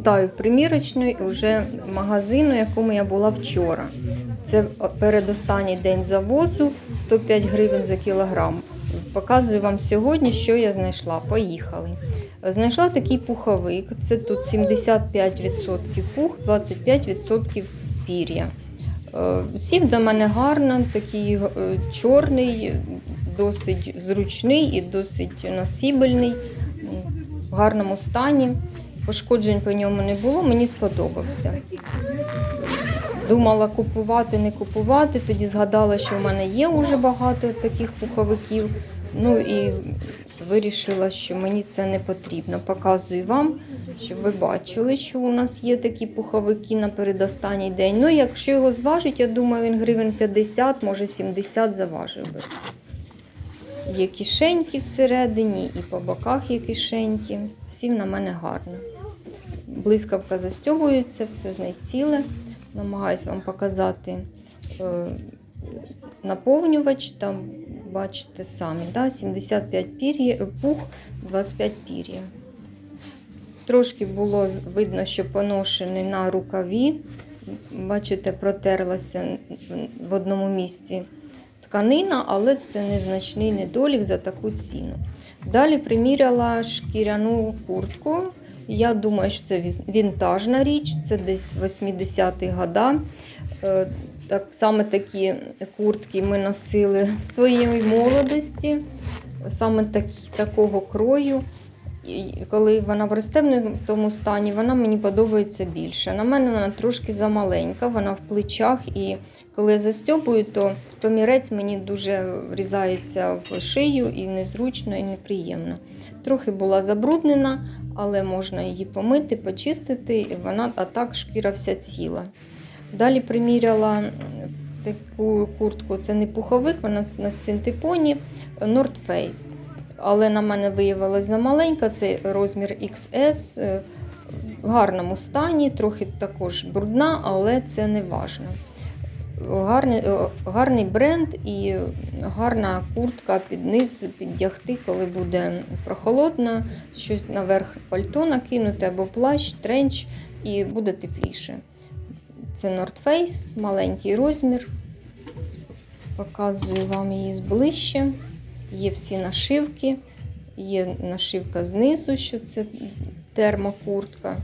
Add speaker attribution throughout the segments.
Speaker 1: Вітаю в примірочної вже магазину, якому я була вчора. Це передостанній день завозу 105 гривень за кілограм. Показую вам сьогодні, що я знайшла. Поїхали. Знайшла такий пуховик. Це тут 75% пух, 25% пір'я. Е, Сів до мене гарно, такий е, чорний, досить зручний і досить носібельний, в гарному стані. Пошкоджень по ньому не було, мені сподобався. Думала купувати, не купувати. Тоді згадала, що в мене є вже багато таких пуховиків. Ну і вирішила, що мені це не потрібно. Показую вам, щоб ви бачили, що у нас є такі пуховики на передостанній день. Ну, якщо його зважить, я думаю, він гривень 50, може 70 заважив би. Є кишеньки всередині, і по боках є кишеньки. Всім на мене гарно. Блискавка застьовується, все знайціле. Намагаюсь вам показати е, наповнювач. Там бачите самі, да? 75 пір'я, е, пух, 25 пір'я. Трошки було видно, що поношений на рукаві. Бачите, протерлася в одному місці тканина, але це незначний недолік за таку ціну. Далі приміряла шкіряну куртку. Я думаю, що це вінтажна річ, це десь 80-ті года. Е, Так, саме такі куртки ми носили в своїй молодості, саме такі, такого крою. І коли вона в розтебнутому стані, вона мені подобається більше. На мене вона трошки замаленька, вона в плечах, і коли я застьобую, то комірець мені дуже врізається в шию і незручно, і неприємно. Трохи була забруднена, але можна її помити, почистити, і вона а так шкіра вся ціла. Далі приміряла таку куртку, це не пуховик, вона на синтепоні North Face. Але на мене виявилася замаленька, це розмір XS, е, в гарному стані, трохи також брудна, але це не важно. Гарний, е, гарний бренд і гарна куртка під низ піддягти, коли буде прохолодно, щось наверх пальто накинути або плащ, тренч, і буде тепліше. Це North Face, маленький розмір. Показую вам її зближче. Є всі нашивки, є нашивка знизу, що це термокуртка.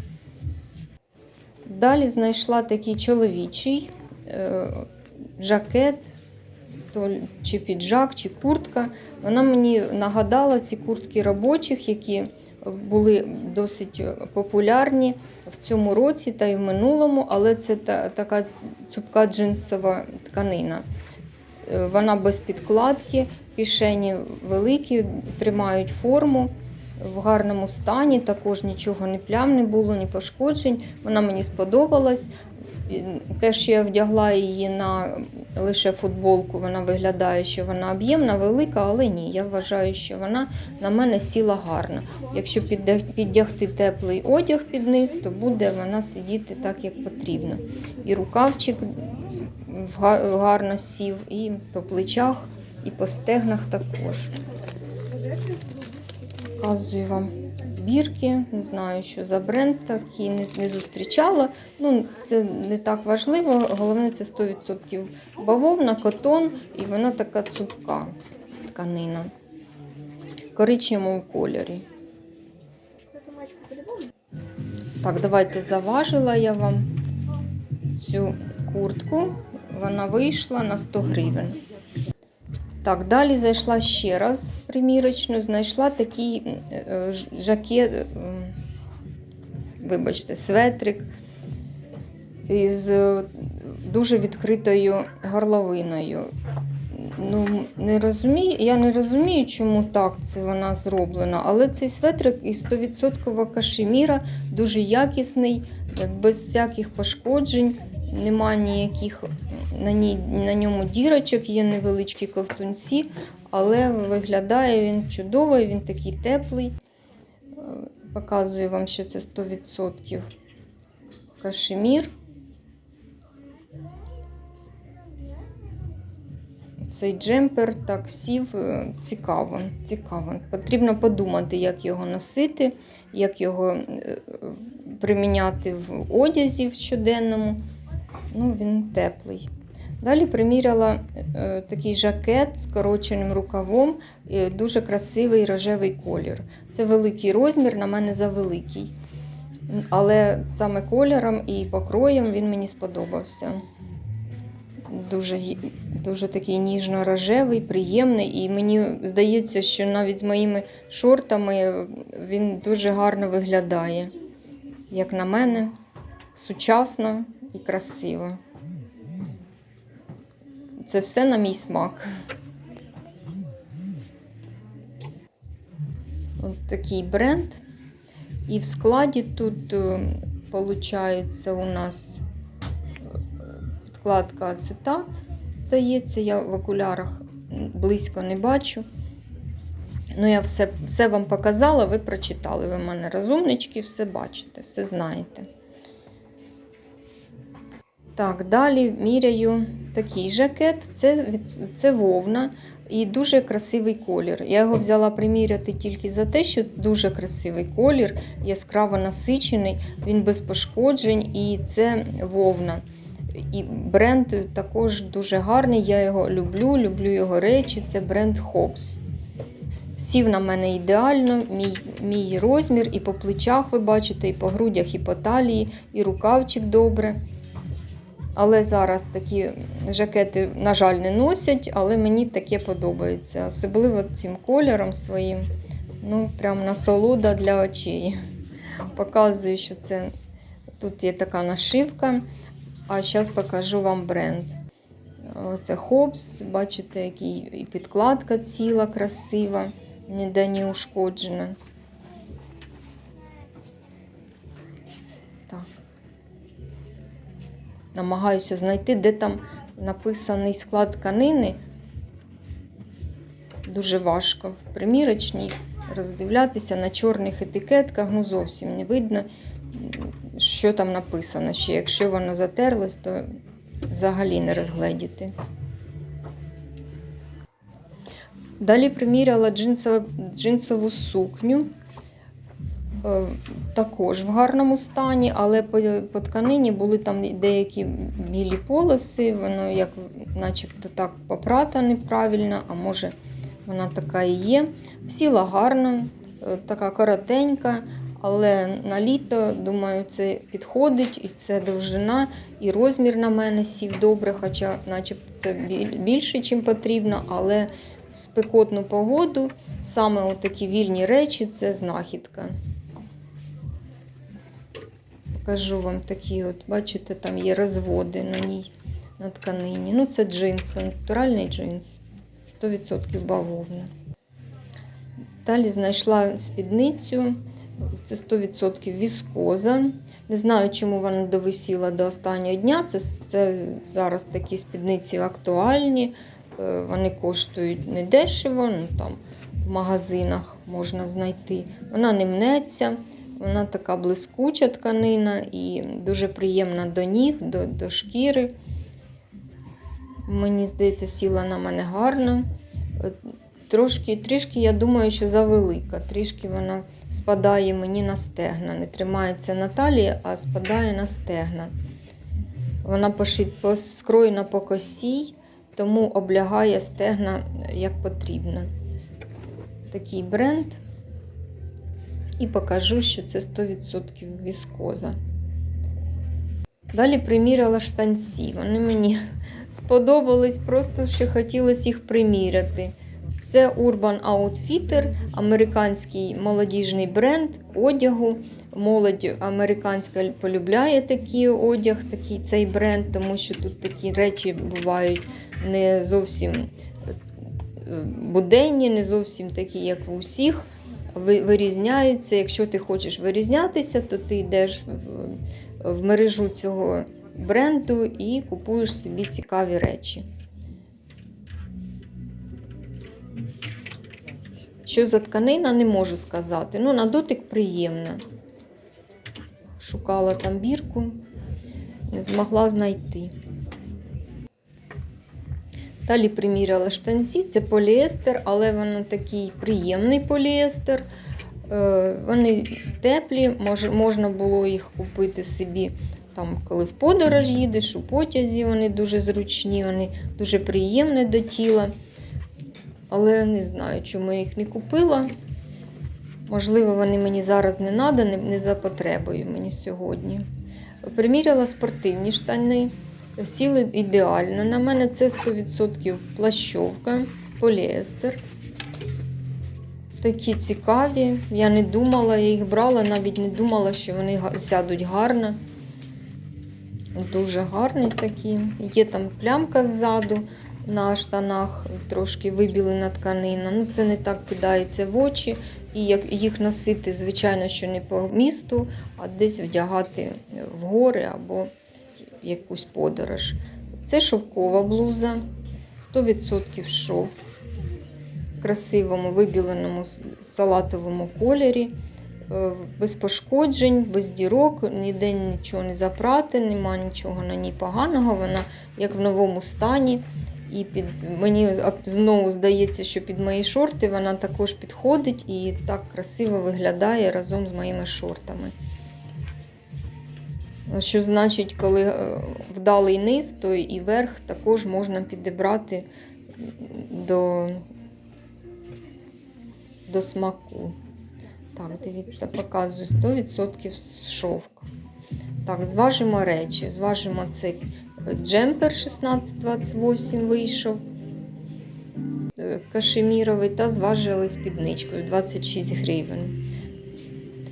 Speaker 1: Далі знайшла такий чоловічий жакет, то, чи піджак, чи куртка. Вона мені нагадала ці куртки робочих, які були досить популярні в цьому році та й в минулому, але це та, така цупка джинсова тканина. Е, Вона без підкладки, кишені великі, тримають форму в гарному стані. Також нічого не плям не було, ні пошкоджень. Вона мені сподобалась. Те, що я вдягла її на лише футболку, вона виглядає, що вона об'ємна, велика, але ні. Я вважаю, що вона на мене сіла гарно. Якщо піддягти теплий одяг під низ, то буде вона сидіти так, як потрібно. І рукавчик гарно сів, і по плечах, і по стегнах також. Показую вам бірки. Не знаю, що за бренд такий не, не зустрічала. Ну, це не так важливо. Головне, це 100% бавовна, котон, і вона така цупка тканина. Коричневому кольорі. Так, давайте заважила я вам цю куртку. Вона вийшла на 100 гривень. Так, далі зайшла ще раз примірочну, знайшла такий е, жакет, е, вибачте, светрик із е, дуже відкритою горловиною. Ну, не розумію, я не розумію, чому так це вона зроблена, але цей светрик із 100% кашеміра, дуже якісний, без всяких пошкоджень, немає ніяких на, ній, на ньому дірочок, є невеличкі ковтунці, але виглядає він чудово, він такий теплий. Е, Показую вам, що це 100% кашемір. Цей джемпер так сів е, цікаво, цікаво. Потрібно подумати, як його носити, як його е, приміняти в одязі в щоденному. Ну, він теплий. Далі приміряла е, такий жакет з короченим рукавом, е, дуже красивий рожевий колір. Це великий розмір, на мене завеликий. Але саме кольором і покроєм він мені сподобався. Дуже, дуже такий ніжно-рожевий, приємний. І мені здається, що навіть з моїми шортами він дуже гарно виглядає. Як на мене, сучасно і красиво. Це все на мій смак. От такий бренд. І в складі тут виходить у нас е, підкладка ацетат. Здається, я в окулярах близько не бачу. Ну, я все, все вам показала, ви прочитали. Ви в мене розумнички, все бачите, все знаєте. Так, далі міряю такий жакет. Це, це вовна і дуже красивий колір. Я його взяла приміряти тільки за те, що дуже красивий колір, яскраво насичений, він без пошкоджень і це вовна. І бренд також дуже гарний. Я його люблю, люблю його речі. Це бренд Hobbs. Сів на мене ідеально, мій, мій розмір, і по плечах ви бачите, і по грудях, і по талії, і рукавчик добре. Але зараз такі жакети, на жаль, не носять, але мені таке подобається. Особливо цим кольором своїм. Ну, прям насолода для очей. Показую, що це тут є така нашивка. А зараз покажу вам бренд. Це Hobbs, бачите, який і підкладка ціла, красива, ніде не ушкоджена. Намагаюся знайти, де там написаний склад тканини. Дуже важко в примірочній роздивлятися на чорних етикетках, ну зовсім не видно, що там написано. Ще якщо воно затерлось, то взагалі не розгледіти. Далі приміряла джинсову, сукню. Е, Також в гарному стані, але по, по тканині були там деякі білі полоси, воно як начебто так попрата неправильно, а може вона така і є. Сіла гарно, е, така коротенька, але на літо, думаю, це підходить, і це довжина, і розмір на мене сів добре, хоча начебто це більше, ніж потрібно, але в спекотну погоду саме такі вільні речі це знахідка. Покажу вам такі, от, бачите, там є розводи на ній, на тканині. Ну, це джинс, натуральний джинс. 100% бавовна. Далі знайшла спідницю. Це 100% віскоза. Не знаю, чому вона довисіла до останнього дня. Це, це зараз такі спідниці актуальні. Е, Вони коштують недешево, ну там в магазинах можна знайти. Вона не мнеться, вона така блискуча тканина і дуже приємна до ніг, до, до шкіри. Мені здається, сіла на мене гарно. Е, Трошки, трішки, я думаю, що завелика. Трішки вона спадає мені на стегна. Не тримається на талії, а спадає на стегна. Вона скроєна по косій, тому облягає стегна як потрібно. Такий бренд. І покажу, що це 100% віскоза. Далі приміряла штанці. Вони мені сподобались, просто що хотілося їх приміряти. Це Urban Outfitter, американський молодіжний бренд одягу. Молодь американська полюбляє такий одяг, такий цей бренд, тому що тут такі речі бувають не зовсім е, буденні, не зовсім такі, як у всіх. Ви- Вирізняються. Якщо ти хочеш вирізнятися, то ти йдеш в, в мережу цього бренду і купуєш собі цікаві речі. Що за тканина, не можу сказати. Ну, на дотик приємна. Шукала там бірку, не змогла знайти. Далі приміряла штанці, це поліестер, але воно такий приємний поліестер. Е, Вони теплі, можна було їх купити собі. Там, коли в подорож їдеш, у потязі вони дуже зручні, вони дуже приємні до тіла. Але не знаю, чому я їх не купила. Можливо, вони мені зараз не треба, не, не за потребою мені сьогодні. Приміряла спортивні штани, сіли ідеально. На мене це 100% плащовка, поліестер. Такі цікаві. Я не думала, я їх брала, навіть не думала, що вони сядуть гарно. Дуже гарні такі. Є там плямка ззаду на штанах, трошки вибілена тканина. Ну, це не так кидається в очі. І як їх носити, звичайно, що не по місту, а десь вдягати в гори або якусь подорож. Це шовкова блуза, 100% шовк в красивому вибіленому салатовому кольорі. Е, Без пошкоджень, без дірок, ніде нічого не запрати, нема нічого на ній поганого. Вона як в новому стані. І під мені знову здається, що під мої шорти вона також підходить і так красиво виглядає разом з моїми шортами. Що значить, коли е, вдалий низ, то і верх також можна підібрати до, до смаку. Так, дивіться, показую 100% шовк. Так, зважимо речі. Зважимо цей джемпер 1628 вийшов е, кашеміровий та зважили спідничкою 26 гривень.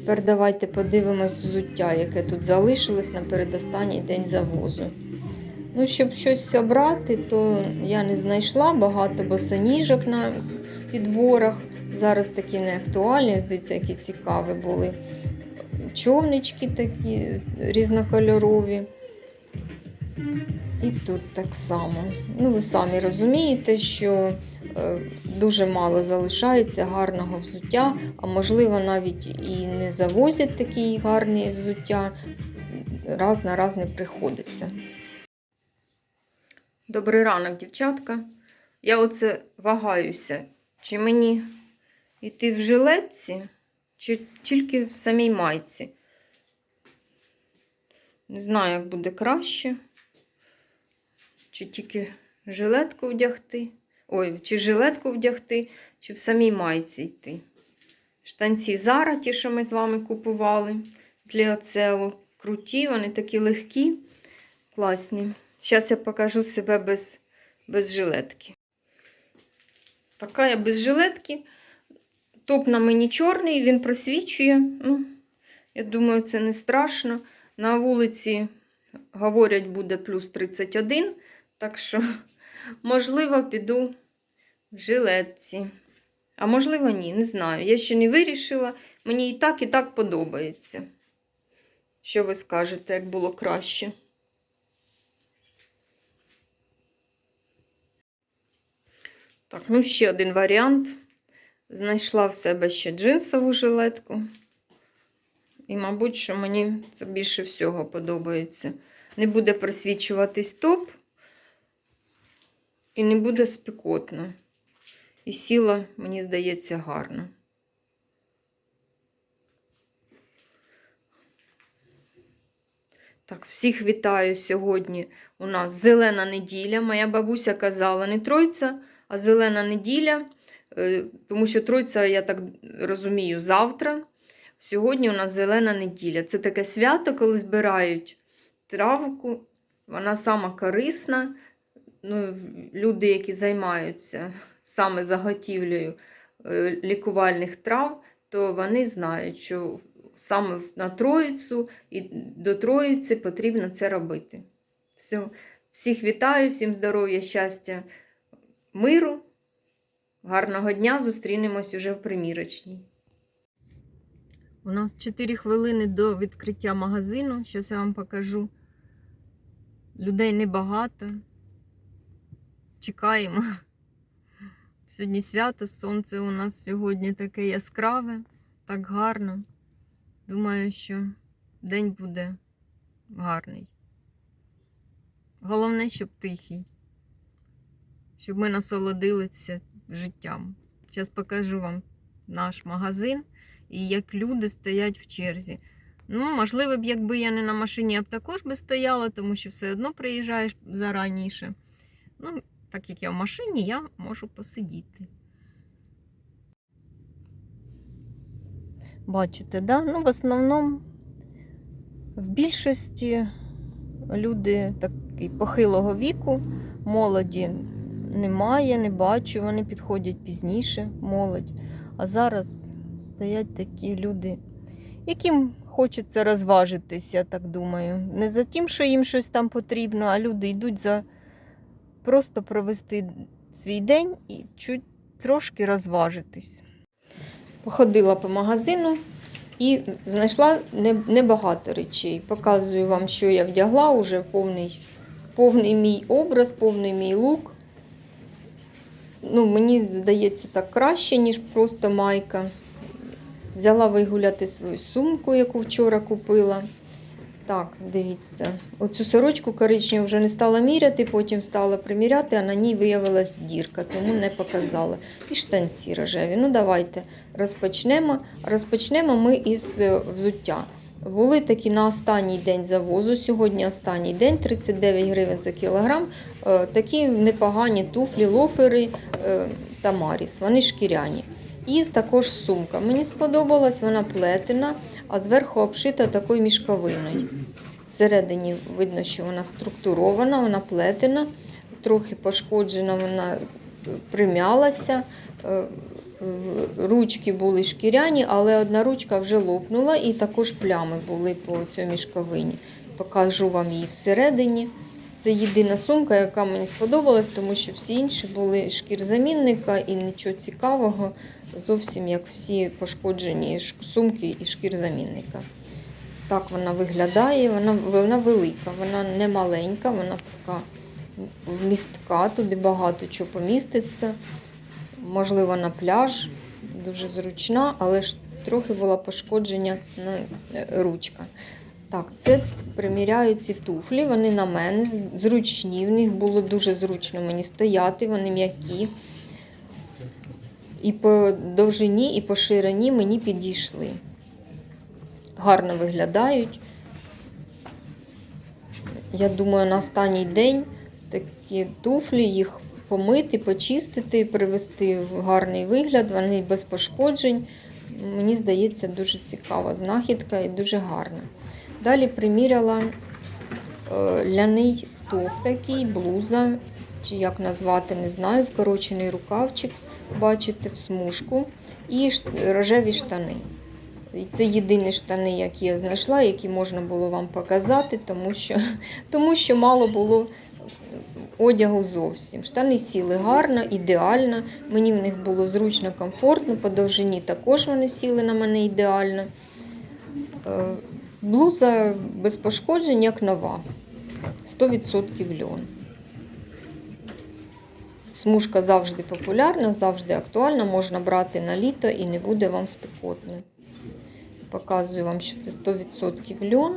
Speaker 1: Тепер давайте подивимось взуття, яке тут залишилось на передостанній день завозу. Ну, щоб щось обрати, то я не знайшла багато босоніжок на підборах. Зараз такі не актуальні, здається, які цікаві були. Човнички такі різнокольорові. І тут так само. Ну, ви самі розумієте, що е, дуже мало залишається гарного взуття, а можливо, навіть і не завозять такі гарні взуття. Раз на раз не приходиться. Добрий ранок, дівчатка. Я оце вагаюся, чи мені йти в жилетці, чи тільки в самій майці. Не знаю, як буде краще. Чи тільки жилетку вдягти. Ой, чи жилетку вдягти, чи в самій майці йти. Штанці Зара, ті, що ми з вами купували з Ліоцелу. Круті, вони такі легкі, класні. Зараз я покажу себе без, без жилетки. Така я без жилетки. Топ на мені чорний, він просвічує. Ну, я думаю, це не страшно. На вулиці, говорять, буде плюс 31. Так що, можливо, піду в жилетці. А можливо, ні, не знаю. Я ще не вирішила. Мені і так, і так подобається. Що ви скажете, як було краще? Так, ну ще один варіант. Знайшла в себе ще джинсову жилетку. І, мабуть, що мені це більше всього подобається. Не буде просвічуватись топ. І не буде спекотно. І сіла, мені здається, гарно. Так, всіх вітаю сьогодні. У нас зелена неділя. Моя бабуся казала не тройця, а зелена неділя. Е, Тому що тройця, я так розумію, завтра. Сьогодні у нас зелена неділя. Це таке свято, коли збирають травку. Вона сама корисна. Ну, люди, які займаються саме заготівлею е, лікувальних трав, то вони знають, що саме на Троїцю і до Троїці потрібно це робити. Все. Всіх вітаю, всім здоров'я, щастя, миру. Гарного дня! Зустрінемось уже в примірочній. У нас 4 хвилини до відкриття магазину. Зараз я вам покажу. Людей небагато. Чекаємо. Сьогодні свято, сонце у нас сьогодні таке яскраве, так гарно. Думаю, що день буде гарний. Головне, щоб тихий, щоб ми насолодилися життям. Зараз покажу вам наш магазин і як люди стоять в черзі. Ну, можливо б, якби я не на машині, я б також би стояла, тому що все одно приїжджаєш зараніше. Ну, так як я в машині, я можу посидіти. Бачите, да? Ну, в основному в більшості люди такі похилого віку, молоді немає, не бачу, вони підходять пізніше, молодь. А зараз стоять такі люди, яким хочеться розважитись, я так думаю. Не за тим, що їм щось там потрібно, а люди йдуть за просто провести свій день і чуть трошки розважитись. Походила по магазину і знайшла небагато речей. Показую вам, що я вдягла, уже повний, повний мій образ, повний мій лук. Ну, мені здається, так краще, ніж просто майка. Взяла вигуляти свою сумку, яку вчора купила. Так, дивіться. Оцю сорочку коричневу вже не стала міряти, потім стала приміряти, а на ній виявилась дірка, тому не показала. І штанці рожеві. Ну, давайте розпочнемо. Розпочнемо ми із е, взуття. Були такі на останній день завозу. Сьогодні останній день, 39 гривень за кілограм. Е, Такі непогані туфлі, лофери е, та Маріс. Вони шкіряні. І також сумка. Мені сподобалась, вона плетена, а зверху обшита такою мішковиною. Всередині видно, що вона структурована, вона плетена, трохи пошкоджена, вона е, примялася. Е, Ручки були шкіряні, але одна ручка вже лопнула, і також плями були по цій мішковині. Покажу вам її всередині. Це єдина сумка, яка мені сподобалась, тому що всі інші були шкірзамінника і нічого цікавого, зовсім як всі пошкоджені сумки і шкірзамінника. Так вона виглядає, вона, вона велика, вона не маленька, вона така вмістка, туди багато чого поміститься. Можливо, на пляж, дуже зручна, але ж трохи була пошкодження ну, е, ручка. Так, це приміряю ці туфлі, вони на мене зручні. В них було дуже зручно мені стояти, вони м'які. І по довжині, і по ширині мені підійшли. Гарно виглядають. Я думаю, на останній день такі туфлі, їх помити, почистити, привести в гарний вигляд, вони без пошкоджень. Мені здається, дуже цікава знахідка і дуже гарна. Далі приміряла е, ляний топ такий, блуза, чи як назвати, не знаю, вкорочений рукавчик, бачите, в смужку, і рожеві штани. І це єдині штани, які я знайшла, які можна було вам показати, тому що, тому що мало було одягу зовсім. Штани сіли гарно, ідеально. Мені в них було зручно, комфортно, по довжині також вони сіли на мене ідеально. Блуза без пошкоджень, як нова. 100% льон. Смужка завжди популярна, завжди актуальна, можна брати на літо і не буде вам спекотно. Показую вам, що це 100% льон,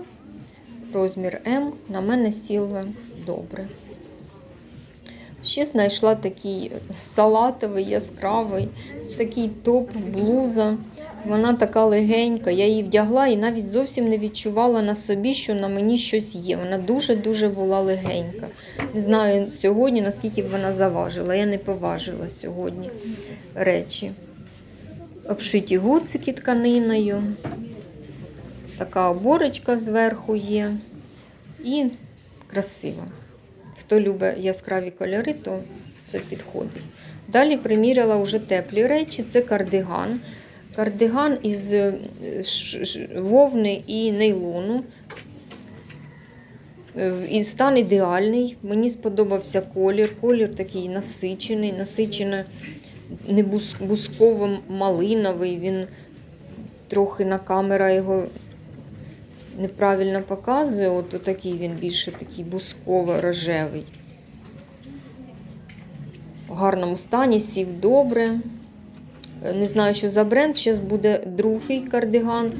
Speaker 1: розмір М. На мене сіли добре. Ще знайшла такий салатовий, яскравий, такий топ, блуза. Вона така легенька. Я її вдягла і навіть зовсім не відчувала на собі, що на мені щось є. Вона дуже-дуже була легенька. Не знаю сьогодні, наскільки б вона заважила. Я не поважила сьогодні речі. Обшиті гуцики тканиною. Така оборочка зверху є. І красива. Хто любить яскраві кольори, то це підходить. Далі приміряла вже теплі речі. Це кардиган. Кардиган із е, вовни і нейлону. Е, І стан ідеальний. Мені сподобався колір. Колір такий насичений, насичено не бус- бусково-малиновий. Він трохи на камера його неправильно показує. От такий він більше такий бусково-рожевий. В гарному стані, сів добре. Е, Не знаю, що за бренд. Зараз буде другий кардиган.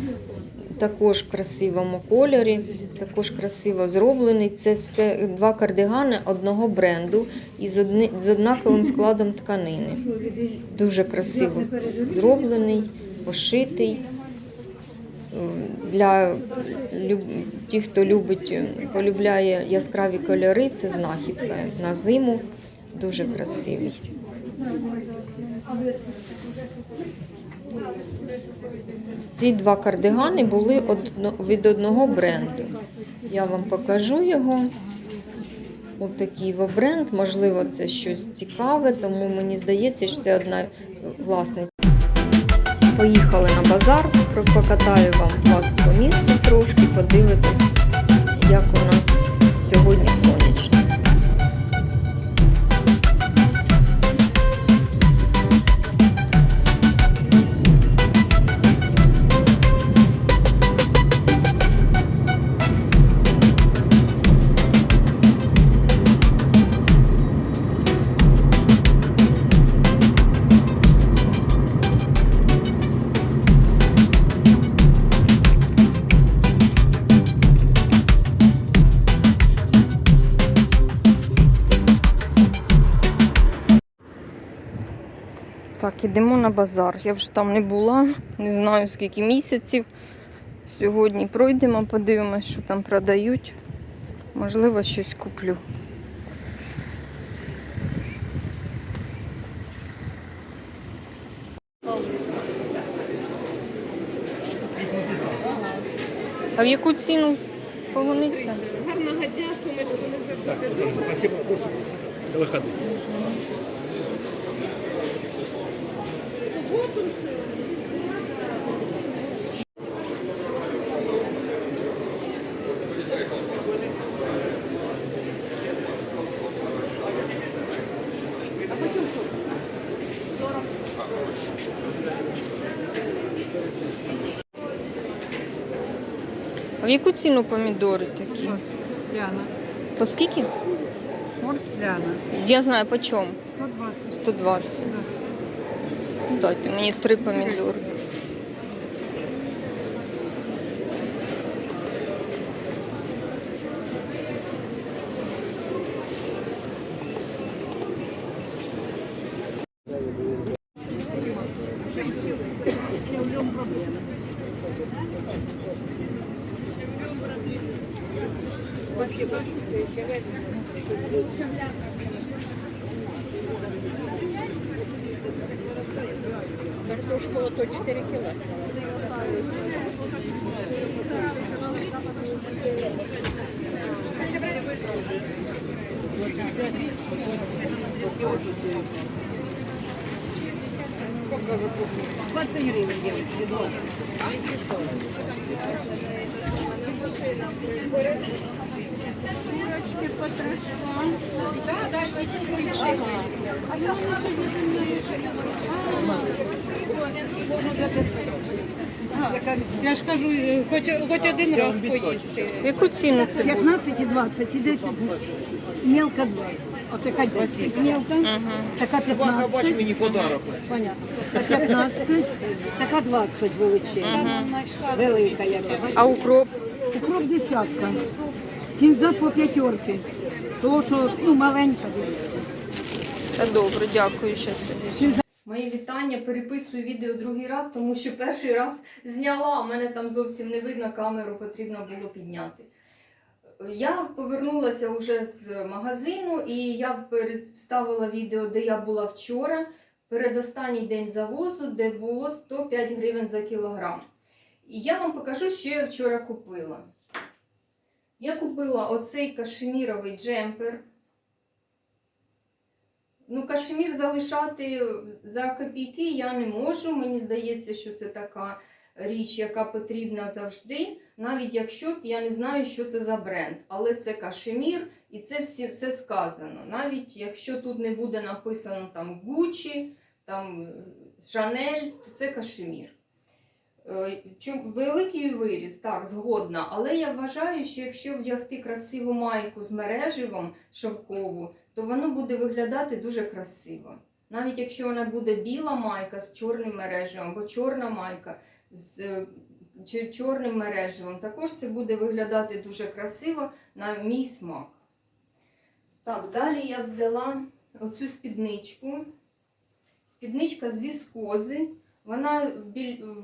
Speaker 1: Також в красивому кольорі, також красиво зроблений. Це все два кардигани одного бренду і з, одни, з однаковим складом тканини. Дуже красиво зроблений, пошитий. Для тих, хто любить, полюбляє яскраві кольори, це знахідка на зиму. Дуже красивий. Ці два кардигани були від одного бренду. Я вам покажу його. Ось такий бренд. Можливо, це щось цікаве, тому мені здається, що це одна власниця. Поїхали на базар, покатаю вам вас по місту трошки, подивитись, як у нас сьогодні сонячно. Так, ідемо на базар. Я вже там не була, не знаю скільки місяців. Сьогодні пройдемо, подивимось, що там продають. Можливо, щось куплю. А в яку ціну полуниця?
Speaker 2: Гарного дня, сумочку не забудьте.
Speaker 3: Спасибо. До выхода.
Speaker 1: В яку ціну помідори такі?
Speaker 2: Ляна.
Speaker 1: По скільки?
Speaker 2: Сорт Ляна.
Speaker 1: Я знаю по чому.
Speaker 2: 120.
Speaker 1: 120. Ну, Дайте мені три помідори.
Speaker 2: Я ж кажу, хоч, хоч один раз поїсти.
Speaker 1: Яку ціну це
Speaker 4: 15 і 20, і 10 мелка 2. Отака 10 мелка, така 15.
Speaker 3: мені подарок.
Speaker 4: Понятно. Така 15, така 20 величезна. Велика яка.
Speaker 1: А укроп?
Speaker 4: Укроп десятка. Кінза по п'ятерки. Того, що ну, маленька дивіться.
Speaker 1: Добре, дякую. Щас. Мої вітання. Переписую відео другий раз, тому що перший раз зняла, а мене там зовсім не видно, камеру потрібно було підняти. Я повернулася вже з магазину і я представила відео, де я була вчора, передостанній день завозу, де було 105 гривень за кілограм. І я вам покажу, що я вчора купила. Я купила оцей кашеміровий джемпер. Ну, кашемір залишати за копійки я не можу. Мені здається, що це така річ, яка потрібна завжди, навіть якщо я не знаю, що це за бренд. Але це кашемір і це всі, все сказано. Навіть якщо тут не буде написано там Gucci, там Chanel, то це кашемір. Е, Великий виріс, так, згодна. Але я вважаю, що якщо вдягти красиву майку з мереживом шовкову, то воно буде виглядати дуже красиво. Навіть якщо вона буде біла майка з чорним мереживом, або чорна майка з е, чорним мереживом, також це буде виглядати дуже красиво на мій смак. Так, далі я взяла оцю спідничку. Спідничка з віскози. Вона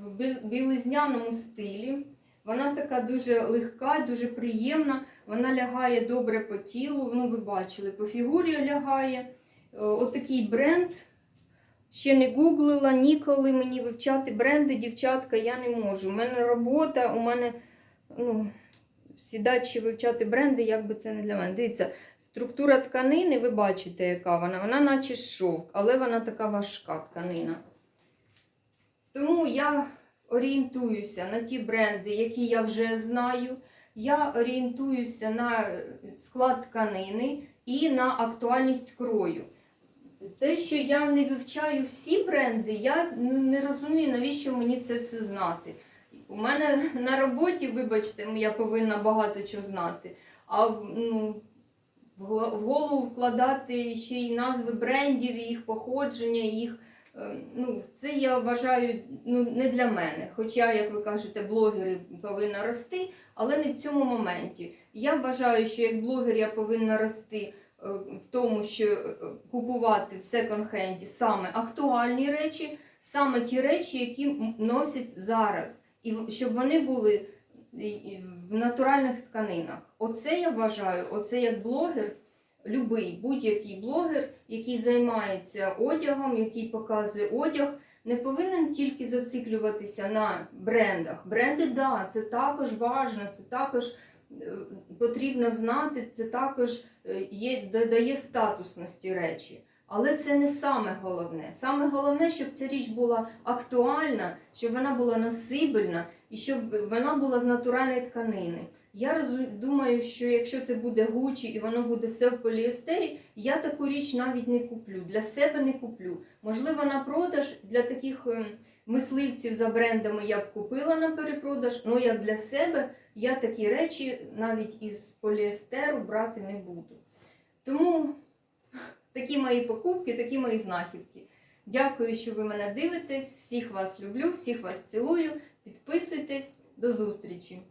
Speaker 1: в білизняному стилі. Вона така дуже легка, дуже приємна. Вона лягає добре по тілу. Ну, ви бачили, по фігурі лягає. Е, Отакий бренд. Ще не гуглила ніколи мені вивчати бренди, дівчатка, я не можу. У мене робота, у мене ну, сідати ще вивчати бренди, як би це не для мене. Дивіться, структура тканини, ви бачите, яка вона. Вона наче шовк, але вона така важка тканина. Тому я орієнтуюся на ті бренди, які я вже знаю. Я орієнтуюся на склад тканини і на актуальність крою. Те, що я не вивчаю всі бренди, я ну, не розумію, навіщо мені це все знати. У мене на роботі, вибачте, я повинна багато чого знати. А в- ну, в голову вкладати ще й назви брендів, їх походження, їх. е, Ну, це я вважаю ну, не для мене. Хоча, як ви кажете, блогери повинна рости, але не в цьому моменті. Я вважаю, що як блогер я повинна рости в тому, що е, купувати в секонд-хенді саме актуальні речі, саме ті речі, які носять зараз, і щоб вони були в натуральних тканинах. Оце я вважаю, оце як блогер, любий будь-який блогер, який займається одягом, який показує одяг. Не повинен тільки зациклюватися на брендах. Бренди, да, це також важливо, це також е, потрібно знати, це також е, є, додає статусності речі. Але це не саме головне. Саме головне, щоб ця річ була актуальна, щоб вона була носибельна і щоб вона була з натуральної тканини. Я думаю, що якщо це буде Гучі і воно буде все в поліестері, я таку річ навіть не куплю. Для себе не куплю. Можливо, на продаж для таких ем, мисливців за брендами я б купила на перепродаж, але як для себе я такі речі навіть із поліестеру брати не буду. Тому такі мої покупки, такі мої знахідки. Дякую, що ви мене дивитесь. Всіх вас люблю, всіх вас цілую. Підписуйтесь. До зустрічі!